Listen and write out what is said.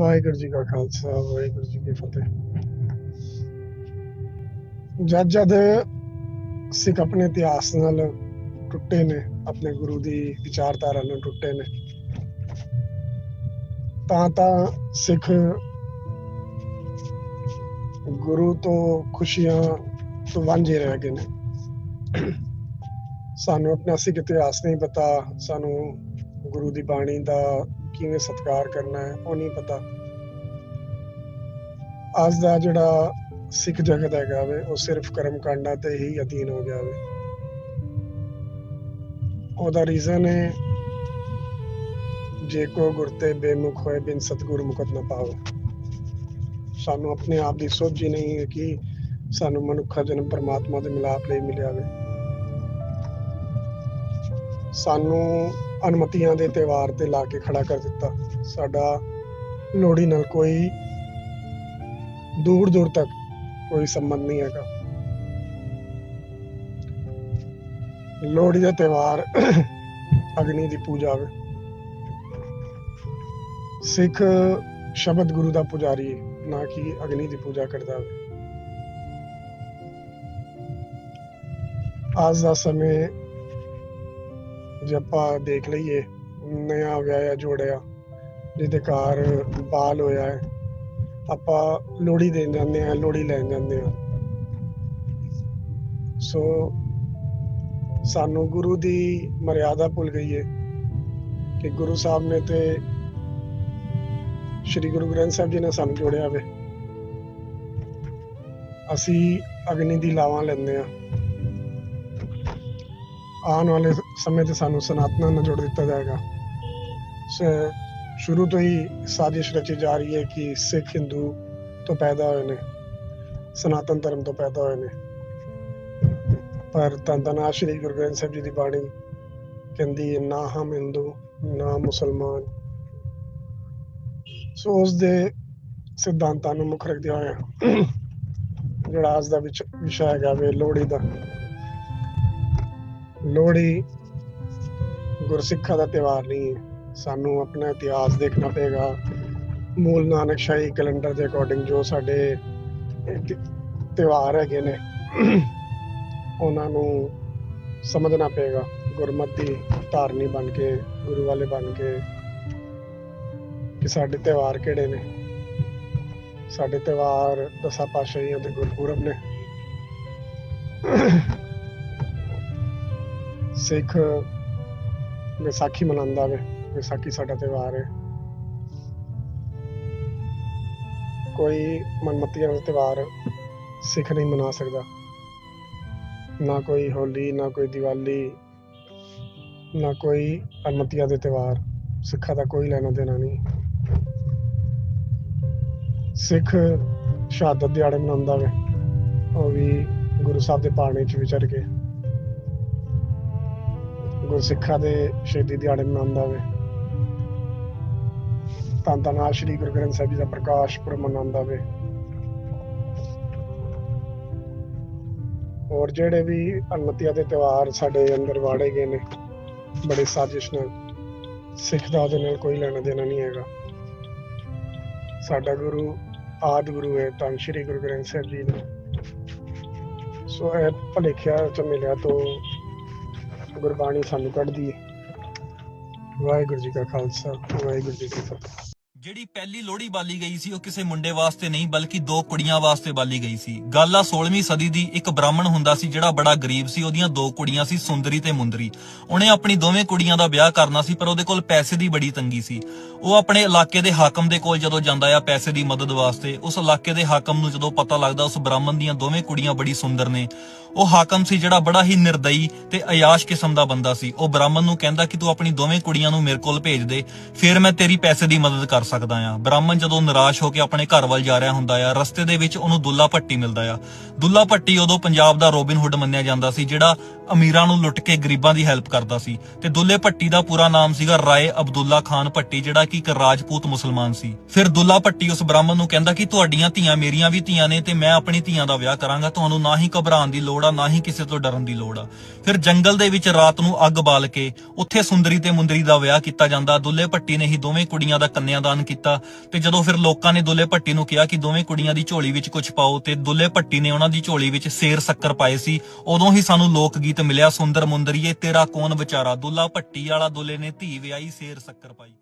ਵਾਹਿਗੁਰੂ ਜੀ ਕਾ ਖਾਲਸਾ, ਵਾਹਿਗੁਰੂ ਜੀ ਕੀ ਫਤਿਹ। ਜਦ ਜਦ ਸਿੱਖ ਆਪਣੇ ਇਤਿਹਾਸ ਨਾਲ ਟੁੱਟੇ ਨੇ, ਆਪਣੇ ਗੁਰੂ ਦੀ ਵਿਚਾਰਧਾਰਾ ਨਾਲ ਟੁੱਟੇ ਨੇ, ਤਾਂ ਤਾਂ ਸਿੱਖ ਗੁਰੂ ਤੋਂ ਖੁਸ਼ੀਆਂ ਤੋਂ ਵਾਂਝੇ ਰਹਿ ਗਏ ਨੇ। ਸਾਨੂੰ ਆਪਣਾ ਸਿੱਖ ਇਤਿਹਾਸ ਨਹੀਂ ਪਤਾ, ਸਾਨੂੰ ਗੁਰੂ ਦੀ ਬਾਣੀ ਦਾ ਕਿਵੇਂ ਸਤਿਕਾਰ ਕਰਨਾ ਹੈ, ਉਹ ਨਹੀਂ ਪਤਾ। ਅੱਜ ਦਾ ਜਿਹੜਾ ਸਿੱਖ ਜਗਤ ਹੈਗਾ ਵੇ, ਉਹ ਸਿਰਫ ਕਰਮ ਕਾਂਡਾਂ ਤੇ ਹੀ ਅਧੀਨ ਹੋ ਗਿਆ ਵੇ। ਉਹਦਾ ਰੀਜ਼ਨ ਹੈ ਜੇ ਕੋ ਗੁਰਤੇ ਬੇਮੁਖ ਹੋਏ, ਬਿਨ ਸਤਿਗੁਰੂ ਮੁਕਤ ਨਾ ਪਾਵੇ। ਸਾਨੂੰ ਆਪਣੇ ਆਪ ਦੀ ਸੋਝ ਹੀ ਨਹੀਂ ਹੈ ਕਿ ਸਾਨੂੰ ਮਨੁੱਖਾ, ਜਨਮ ਪਰਮਾਤਮਾ ਦੇ ਮਿਲਾਪ ਲਈ ਮਿਲਿਆ ਵੇ। ਸਾਨੂੰ ਅਨਮਤੀਆਂ ਦੇ ਤਿਵਾਰ ਤੇ ਲਾ ਕੇ ਖੜਾ ਕਰ ਦਿੱਤਾ। ਸਾਡਾ ਲੋੜੀ ਨਾਲ ਕੋਈ ਦੂਰ ਦੂਰ ਤੱਕ ਕੋਈ ਸੰਬੰਧ ਨਹੀਂ ਹੈਗਾ। ਲੋੜੀ ਦਾ ਤਿਵਾਰ ਅਗਨੀ ਦੀ ਪੂਜਾ ਵੇ ਸਿੱਖ ਸ਼ਬਦ ਗੁਰੂ ਦਾ ਪੁਜਾਰੀ ਹੈ ਨਾ ਕਿ ਅਗਨੀ ਦੀ ਪੂਜਾ ਕਰਦਾ ਵੇ ਅੱਜ ਦਾ ਸਮੇਂ ਜੇ ਆਪਾਂ ਦੇਖ ਲਈਏ ਨਿਆ ਨया ਵਿਆਹਿਆ ਜੋੜਿਆ, ਜਿਹਦੇ ਘਰ ਬਾਲ ਹੋਇਆ ਹੈ, ਆਪਾਂ ਲੋੜੀ ਦੇਣ ਜਾਂਦੇ ਆ ਲੋੜੀ ਲੈਣ ਜਾਂਦੇ ਆ ਸੋ ਸਾਨੂੰ ਗੁਰੂ ਦੀ ਮਰਿਆਦਾ ਭੁੱਲ ਗਈ ਹੈ ਕਿ ਗੁਰੂ ਸਾਹਿਬ ਨੇ ਤੇ ਸ੍ਰੀ ਗੁਰੂ ਗ੍ਰੰਥ ਸਾਹਿਬ ਜੀ ਨੇ ਸਾਨੂੰ ਜੋੜਿਆ ਵੇ। ਅਸੀਂ ਅਗਨੀ ਦੀ ਲਾਵਾਂ ਲੈਂਦੇ ਆ ਆਉਣ ਵਾਲੇ ਸਮੇਂ ਤੇ ਸਾਨੂੰ ਸਨਾਤਨਾਂ ਨਾਲ ਜੋੜ ਦਿੱਤਾ ਜਾਏਗਾ। ਸ਼ੁਰੂ ਤੋਂ ਹੀ ਸਾਜ਼ਿਸ਼ ਰਚੀ ਜਾ ਰਹੀ ਹੈ ਕਿ ਸਿੱਖ ਹਿੰਦੂ ਤੋਂ ਪੈਦਾ ਹੋਏ ਨੇ, ਸਨਾਤਨ ਧਰਮ ਤੋਂ ਪੈਦਾ ਹੋਏ ਨੇ। ਪਰ ਤਾਂ ਤਾਂ ਸ਼੍ਰੀ ਗੁਰੂ ਗ੍ਰੰਥ ਸਾਹਿਬ ਜੀ ਦੀ ਬਾਣੀ ਕਹਿੰਦੀ ਹੈ, ਨਾ ਹਮ ਹਿੰਦੂ, ਨਾ ਮੁਸਲਮਾਨ। ਸੋ ਉਸ ਦੇ ਸਿਧਾਂਤਾਂ ਨੂੰ ਮੁੱਖ ਰੱਖਦੇ ਹੋਏ ਜਿਹੜਾ ਅੱਜ ਦਾ ਵਿਚ ਵਿਸ਼ਾ ਹੈਗਾ ਵੇ ਲੋਹੜੀ ਦਾ। ਲੋਹੜੀ ਗੁਰਸਿੱਖਾਂ ਦਾ ਤਿਉਹਾਰ ਨਹੀਂ ਹੈ। ਸਾਨੂੰ ਆਪਣਾ ਇਤਿਹਾਸ ਦੇਖਣਾ ਪਏਗਾ। ਮੂਲ ਨਾਨਕ ਸ਼ਾਹੀ ਕੈਲੰਡਰ ਦੇ ਅਕੋਰਡਿੰਗ ਜੋ ਸਾਡੇ ਤਿਉਹਾਰ ਹੈਗੇ ਨੇ, ਉਹਨਾਂ ਨੂੰ ਸਮਝਣਾ ਪਏਗਾ। ਗੁਰਮਤਿ ਦੀ ਧਾਰਨੀ ਬਣ ਕੇ, ਗੁਰੂ ਵਾਲੇ ਬਣ ਕੇ ਕਿ ਸਾਡੇ ਤਿਉਹਾਰ ਕਿਹੜੇ ਨੇ? ਸਾਡੇ ਤਿਉਹਾਰ ਦਸਾਂ ਪਾਤਸ਼ਾਹੀਆਂ ਦੇ ਗੁਰਪੁਰਬ ਨੇ। ਸਿੱਖ ਵਿਸਾਖੀ ਮਨਾਉਂਦਾ ਵੇ, ਵਿਸਾਖੀ ਸਾਡਾ ਤਿਉਹਾਰ ਹੈ ਕੋਈ ਮਨਮਤੀਆਂ ਦਾ ਤਿਉਹਾਰ ਸਿੱਖ ਨਹੀਂ ਮਨਾ ਸਕਦਾ। ਨਾ ਕੋਈ ਹੋਲੀ, ਨਾ ਕੋਈ ਦੀਵਾਲੀ, ਨਾ ਕੋਈ ਅਨਮਤੀਆਂ ਦੇ ਤਿਉਹਾਰ, ਸਿੱਖਾਂ ਦਾ ਕੋਈ ਲੈਣਾ ਦੇਣਾ ਨਹੀਂ। ਸਿੱਖ ਸ਼ਹਾਦਤ ਦਿਹਾੜੇ ਮਨਾਉਂਦਾ ਵੇ, ਉਹ ਵੀ ਗੁਰੂ ਸਾਹਿਬ ਦੇ ਪਾਣੀ ਚ ਵਿਚਰ ਕੇ। ਗੁਰਸਿੱਖਾਂ ਦੇ ਸ਼ਹੀਦੀ ਦਿਹਾੜੇ ਮਨਾਉਂਦਾ ਵੇ ਤਾਂ ਤਾਂ ਸ਼੍ਰੀ ਗੁਰੂ ਗ੍ਰੰਥ ਸਾਹਿਬ ਜੀ ਦਾ ਪ੍ਰਕਾਸ਼ ਪੁਰਬ ਮਨਾਉਂਦਾ ਵੇ ਔਰ ਜਿਹੜੇ ਵੀ ਅਨਮਤੀਆਂ ਦੇ ਤਿਉਹਾਰ ਸਾਡੇ ਅੰਦਰ ਵਾੜੇ ਗਏ ਨੇ, ਬੜੇ ਸਾਜ਼ਿਸ਼ ਨਾਲ, ਸਿੱਖ ਦਾ ਉਹਦੇ ਨਾਲ ਕੋਈ ਲੈਣਾ ਦੇਣਾ ਨਹੀਂ ਹੈਗਾ। ਸਾਡਾ ਗੁਰੂ ਆਦ ਗੁਰੂ ਹੈ ਤਾਂ ਸ਼੍ਰੀ ਗੁਰੂ ਗ੍ਰੰਥ ਸਾਹਿਬ ਜੀ ਨੇ। ਸੋ ਇਹ ਭਲੇਖਿਆ ਚ ਮਿਲਿਆ ਤੋਂ ਗੁਰਬਾਣੀ ਸਾਨੂੰ ਕੱਢਦੀ ਹੈ। ਵਾਹਿਗੁਰੂ ਜੀ ਕਾ ਖਾਲਸਾ ਵਾਹਿਗੁਰੂ ਜੀ ਕੀ ਫਤਿਹ। ਜਿਹੜੀ ਪਹਿਲੀ ਲੋਹੜੀ ਬਾਲੀ ਗਈ ਸੀ, ਉਹ ਕਿਸੇ ਮੁੰਡੇ ਵਾਸਤੇ ਨਹੀਂ, ਬਲਕਿ ਦੋ ਕੁੜੀਆਂ ਵਾਸਤੇ ਬਾਲੀ ਗਈ ਸੀ। ਗੱਲ ਆ 16ਵੀਂ ਸਦੀ ਦੀ, ਇੱਕ ਬ੍ਰਾਹਮਣ ਹੁੰਦਾ ਸੀ ਜਿਹੜਾ ਬੜਾ ਗਰੀਬ ਸੀ, ਉਹਦੀਆਂ ਦੋ ਕੁੜੀਆਂ ਸੀ, ਸੁੰਦਰੀ ਤੇ ਮੁੰਦਰੀ। ਉਹਨੇ ਆਪਣੀ ਦੋਵੇਂ ਕੁੜੀਆਂ ਦਾ ਵਿਆਹ ਕਰਨਾ ਸੀ, ਪਰ ਉਹਦੇ ਕੋਲ ਪੈਸੇ ਦੀ ਬੜੀ ਤੰਗੀ ਸੀ। ਉਹ ਆਪਣੇ ਇਲਾਕੇ ਦੇ ਹਾਕਮ ਦੇ ਕੋਲ ਜਦੋਂ ਜਾਂਦਾ ਆ ਪੈਸੇ ਦੀ ਮਦਦ ਵਾਸਤੇ, ਉਸ ਇਲਾਕੇ ਦੇ ਹਾਕਮ ਨੂੰ ਜਦੋਂ ਪਤਾ ਲੱਗਦਾ, ਉਸ ਬ੍ਰਾਹਮਣ ਦੀਆਂ ਦੋਵੇਂ ਕੁੜੀਆਂ ਬੜੀ ਸੁੰਦਰ ਨੇ। ਉਹ ਹਾਕਮ ਸੀ ਜਿਹੜਾ ਬੜਾ ਹੀ ਨਿਰਦਈ ਤੇ ਅਯਾਸ਼ ਕਿਸਮ ਦਾ ਬੰਦਾ ਸੀ। ਉਹ ਬ੍ਰਾਹਮਣ ਨੂੰ ਕਹਿੰਦਾ ਕਿ ਤੂੰ ਆਪਣੀ ਦੋਵੇਂ ਕੁੜੀਆਂ ਨੂੰ ਮੇਰੇ ਕੋਲ ਭੇਜ ਦੇ, ਫਿਰ ਮੈਂ ਤੇਰੀ ਪੈਸੇ ਦੀ ਮਦਦ ਕਰ ਸਕਦਾ ਆ। ਬ੍ਰਾਹਮਣ ਜਦੋਂ ਨਿਰਾਸ਼ ਹੋ ਕੇ ਆਪਣੇ ਘਰ ਵੱਲ ਜਾ ਰਿਹਾ ਹੁੰਦਾ ਆ, ਰਸਤੇ ਦੇ ਵਿੱਚ ਉਹਨੂੰ ਦੁੱਲਾ ਭੱਟੀ ਮਿਲਦਾ ਆ। ਦੁੱਲਾ ਭੱਟੀ ਉਦੋਂ ਪੰਜਾਬ ਦਾ ਰੋਬਿਨ ਹੁੱਡ ਮੰਨਿਆ ਜਾਂਦਾ ਸੀ, ਜਿਹੜਾ ਅਮੀਰਾਂ ਨੂੰ ਲੁੱਟ ਕੇ ਗਰੀਬਾਂ ਦੀ ਹੈਲਪ ਕਰਦਾ ਸੀ। ਤੇ ਦੁੱਲੇ ਭੱਟੀ ਦਾ ਪੂਰਾ ਨਾਮ ਸੀਗਾ ਰਾਏ ਅਬਦੁੱਲਾ ਖਾਨ ਭੱਟੀ, ਜਿਹੜਾ ਕਿ ਇੱਕ ਰਾਜਪੂਤ ਮੁਸਲਮਾਨ ਸੀ। ਫਿਰ ਦੁੱਲਾ ਭੱਟੀ ਉਸ ਬ੍ਰਾਹਮਣ ਨੂੰ ਕਹਿੰਦਾ ਕਿ ਤੁਹਾਡੀਆਂ ਧੀਆਂ ਮੇਰੀਆਂ ਵੀ ਧੀਆਂ ਨੇ ਤੇ ਮੈਂ ਆਪਣੀ ਧੀਆਂ ਦਾ ਵਿਆਹ ਕਰਾਂਗਾ, ਤੁਹਾਨੂੰ ਨਾ ਹੀ ਘਬਰਾਉਣ ਦੀ ਲੋੜ ਆ, ਨਾ ਹੀ ਕਿਸੇ ਤੋਂ ਡਰਨ ਦੀ ਲੋੜ ਆ। ਫਿਰ ਜੰਗਲ ਦੇ ਵਿੱਚ ਰਾਤ ਨੂੰ ਅੱਗ ਬਾਲ ਕੇ ਉੱਥੇ ਸੁੰਦਰੀ ਤੇ ਮੁੰਦਰੀ ਦਾ ਵਿਆਹ ਕੀਤਾ ਜਾਂਦਾ। ਦੁੱਲੇ ਭੱਟੀ ਨੇ ਹੀ ਦੋਵੇਂ ਕੁੜੀਆਂ ਦਾ ਕੰਨਿਆਦਾਨ ਐਲਾਨ ਕੀਤਾ ਤੇ ਜਦੋਂ ਫਿਰ ਲੋਕਾਂ ਨੇ ਦੁੱਲੇ ਭੱਟੀ ਨੂੰ ਕਿਹਾ ਕਿ ਦੋਵੇਂ ਕੁੜੀਆਂ ਦੀ ਝੋਲੀ ਵਿੱਚ ਕੁਝ ਪਾਓ ਤੇ ਦੁੱਲੇ ਭੱਟੀ ਨੇ ਉਹਨਾਂ ਦੀ ਝੋਲੀ ਵਿੱਚ ਸੇਰ ਸ਼ੱਕਰ ਪਾਏ ਸੀ, ਉਦੋਂ ਹੀ ਸਾਨੂੰ ਲੋਕ ਗੀਤ ਮਿਲਿਆ, ਸੁੰਦਰ ਮੁੰਦਰੀਏ ਤੇਰਾ ਕੌਣ ਵਿਚਾਰਾ? ਦੁੱਲਾ ਭੱਟੀ ਵਾਲਾ ਦੁੱਲੇ ਨੇ ਧੀ ਵਿਆਹੀ ਸੇਰ ਸ਼ੱਕਰ ਪਾਈ।